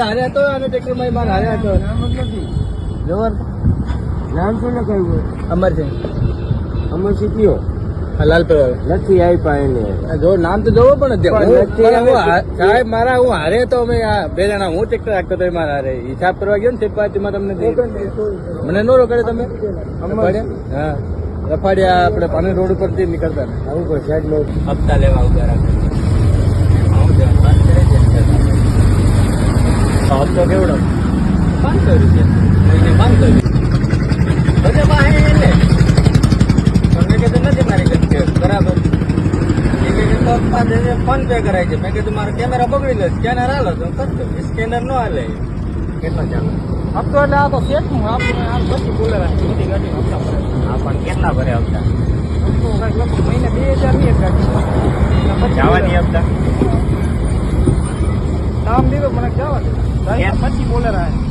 હારે હતો અને ટ્રેક્ટરમાં માર હારે હતો. જવર નામ શું લખાયું હોય? અમરસિંહ. અમર સિટીઓ લાલપુર નથી આપ્યા એને. જો નામ તો જોવો પણ પણ પણ આવે. સાહેબ મારા હું હારે તો અમે આ બે જણા હું ટ્રેક્ટર રાખતો એ મારા હારે. હિસાબ કરવા ગયો ને તેમાં તમને મને નો રોકાડે તમે? હા. રફાડ્યા આપણે પાણી રોડ ઉપરથી નીકળતા આવું કોઈ સાઈડ હપ્તા લેવા ઊભા રાખે. હપ્તો કેવડો? પાંચસો રૂપિયા. પાંચસો રૂપિયા. બધે પાસે એટલે. તમને કીધું નથી મારી કઈ બરાબર. તો ફોન પે કરાય છે. મેં કીધું મારો કેમેરા બગડી લે સ્કેનર હાલો તો કરતો સ્કેનર નો હાલે. કેટલો ચાલે. હપ્તો એટલે આ તો કેટલું આપણે આમ બધી બોલે બધી ગાડી હપ્તા ભરે. હા પણ કેટલા ભરે હપ્તા? મહિને બે હજારની એક ગાડી. જવાની હપ્તા નામ દીધો મને જવા દે પછી બોલે રહ્યા